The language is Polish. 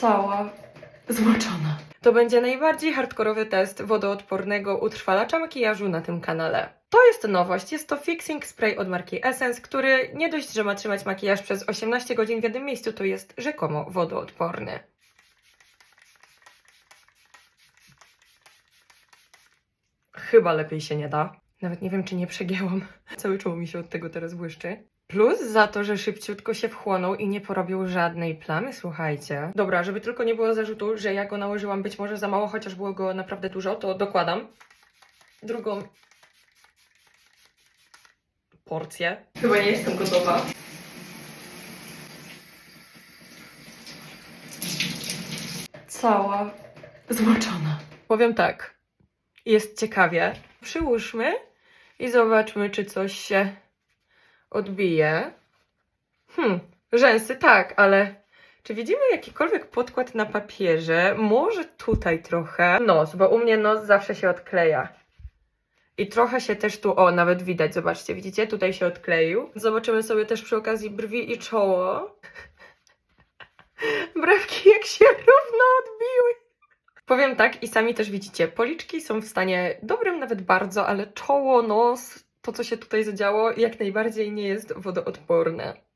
Cała zmoczona. To będzie najbardziej hardkorowy test wodoodpornego utrwalacza makijażu na tym kanale. To jest nowość, jest to fixing spray od marki Essence, który nie dość, że ma trzymać makijaż przez 18 godzin w jednym miejscu, to jest rzekomo wodoodporny. Chyba lepiej się nie da. Nawet nie wiem, czy nie przegięłam. Całe czoło mi się od tego teraz błyszczy. Plus za to, że szybciutko się wchłonął i nie porobił żadnej plamy, słuchajcie. Dobra, żeby tylko nie było zarzutu, że ja go nałożyłam być może za mało, chociaż było go naprawdę dużo, to dokładam drugą porcję. Chyba nie jestem gotowa. Cała zmoczona. Powiem tak, jest ciekawie. Przyłóżmy i zobaczmy, czy coś się odbije. Hmm, rzęsy tak, ale czy widzimy jakikolwiek podkład na papierze? Może tutaj trochę. Nos, bo u mnie nos zawsze się odkleja. I trochę się też tu, o, nawet widać, zobaczcie, widzicie? Tutaj się odkleił. Zobaczymy sobie też przy okazji brwi i czoło. Brewki jak się równo odbiły. Powiem tak i sami też widzicie, policzki są w stanie dobrym nawet bardzo, ale czoło, nos, to co się tutaj zadziało jak najbardziej nie jest wodoodporne.